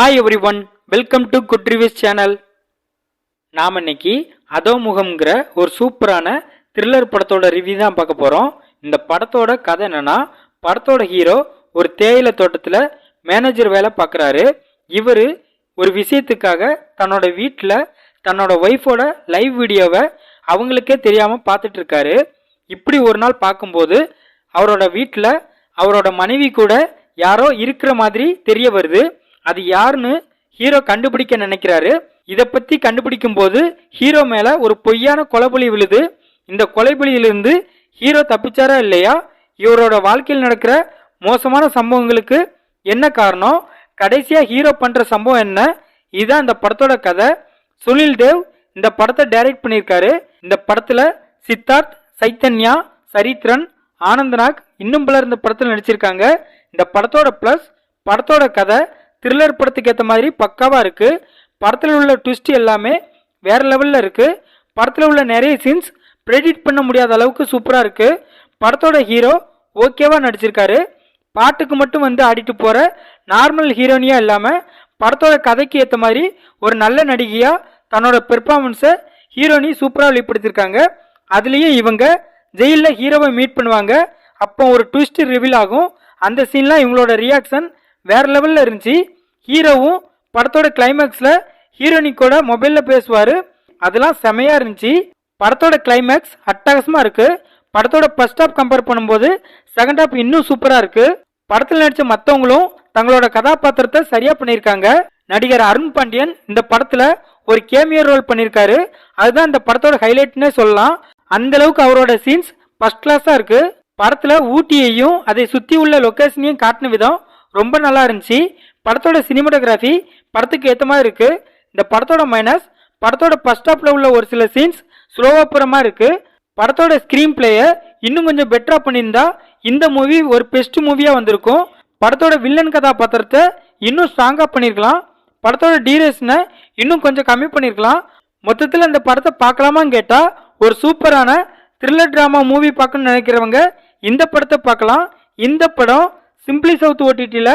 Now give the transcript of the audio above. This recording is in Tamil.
Hi everyone welcome to good reviews channel நாம் இன்னைக்கு அதோமுகம்ங்கிற ஒரு சூப்பரான த்ரில்லர் படத்தோட ரிவ்யூ தான் பார்க்க போகிறோம் இந்த படத்தோட கதை என்னென்னா படத்தோட ஹீரோ ஒரு தேயிலை தோட்டத்தில் மேனேஜர் வேலை பார்க்குறாரு. இவர் ஒரு விஷயத்துக்காக தன்னோட வீட்டில் தன்னோட ஒய்ஃபோட லைவ் வீடியோவை அவங்களுக்கே தெரியாமல் பார்த்துட்டு இருக்காரு இப்படி ஒரு நாள் பார்க்கும்போது அவரோட வீட்டில் அவரோட மனைவி கூட யாரோ இருக்கிற மாதிரி தெரிய வருது. அது யாருன்னு ஹீரோ கண்டுபிடிக்க நினைக்கிறாரு. இதை பத்தி கண்டுபிடிக்கும் போது ஹீரோ மேல ஒரு பொய்யான கொலைபலி விழுது. இந்த கொலைபலியிலிருந்து ஹீரோ தப்பிச்சாரா இல்லையா? இவரோட வாழ்க்கையில் நடக்கிற மோசமான சம்பவங்களுக்கு என்ன காரணம்? கடைசியா ஹீரோ பண்ற சம்பவம் என்ன? இதுதான் இந்த படத்தோட கதை. சுனில் தேவ் இந்த படத்தை டைரக்ட் பண்ணியிருக்காரு. இந்த படத்துல சித்தார்த் சைத்தன்யா சரித்ரன் ஆனந்தநாக் இன்னும் பலர் இந்த படத்தில் நடிச்சிருக்காங்க. இந்த படத்தோட ப்ளஸ் படத்தோட கதை த்ரில்லர் படத்துக்கு ஏற்ற மாதிரி பக்காவாக இருக்குது படத்தில் உள்ள ட்விஸ்ட் எல்லாமே வேற லெவலில் இருக்குது படத்தில் உள்ள நிறைய சீன்ஸ் ப்ரெடிட் பண்ண முடியாத அளவுக்கு சூப்பராக இருக்குது படத்தோட ஹீரோ ஓகேவாக நடிச்சிருக்காரு. பாட்டுக்கு மட்டும் வந்து ஆடிட்டு போகிற நார்மல் ஹீரோனியாக இல்லாமல் படத்தோட கதைக்கு ஏற்ற மாதிரி ஒரு நல்ல நடிகையாக தன்னோட பெர்ஃபார்மன்ஸை ஹீரோனி சூப்பராக வெளிப்படுத்தியிருக்காங்க அதுலேயும் இவங்க ஜெயிலில் ஹீரோவை மீட் பண்ணுவாங்க. அப்போ ஒரு ட்விஸ்ட் ரிவீல் ஆகும். அந்த சீன்லாம் இவங்களோட ரியாக்ஷன் வேறு லெவலில் இருந்துச்சு. ஹீரோவும் படத்தோட கிளைமேக்ஸில் ஹீரோனிக்கோட மொபைலில் பேசுவார். அதெல்லாம் செமையாக இருந்துச்சு. படத்தோட கிளைமேக்ஸ் அட்டகாசமாக இருக்குது படத்தோட ஃபர்ஸ்ட் ஹாப் கம்பேர் பண்ணும்போது செகண்ட் ஹாப் இன்னும் சூப்பராக இருக்குது படத்தில் நடித்த மற்றவங்களும் தங்களோட கதாபாத்திரத்தை சரியாக பண்ணியிருக்காங்க. நடிகர் அருண் பாண்டியன் இந்த படத்தில் ஒரு கேமியர் ரோல் பண்ணியிருக்காரு. அதுதான் இந்த படத்தோட ஹைலைட்னே சொல்லலாம். அந்த அளவுக்கு அவரோட சீன்ஸ் ஃபர்ஸ்ட் கிளாஸாக இருக்குது படத்தில் ஊட்டியையும் அதை சுற்றி உள்ள லொக்கேஷனையும் காட்டின விதம் ரொம்ப நல்லா இருந்துச்சு. படத்தோட சினிமாட்டோகிராஃபி படத்துக்கு ஏற்ற மாதிரி இருக்குது இந்த படத்தோட மைனஸ் படத்தோட ஃபஸ்ட் ஸ்டாப்பில் உள்ள ஒரு சில சீன்ஸ் ஸ்லோவா புறமா இருக்குது படத்தோட ஸ்க்ரீன் பிளேயை இன்னும் கொஞ்சம் பெட்டராக பண்ணியிருந்தா இந்த மூவி ஒரு பெஸ்ட் மூவியாக வந்திருக்கும். படத்தோட வில்லன் கதாபாத்திரத்தை இன்னும் ஸ்ட்ராங்காக பண்ணியிருக்கலாம். படத்தோட டீரேஷனை இன்னும் கொஞ்சம் கம்மி பண்ணியிருக்கலாம். மொத்தத்தில் இந்த படத்தை பார்க்கலாமான்னு கேட்டால் ஒரு சூப்பரான த்ரில்லர் ட்ராமா மூவி பார்க்கணும்னு நினைக்கிறவங்க இந்த படத்தை பார்க்கலாம். இந்த படம் சிம்பிளி சவுத் ஓடிடியில்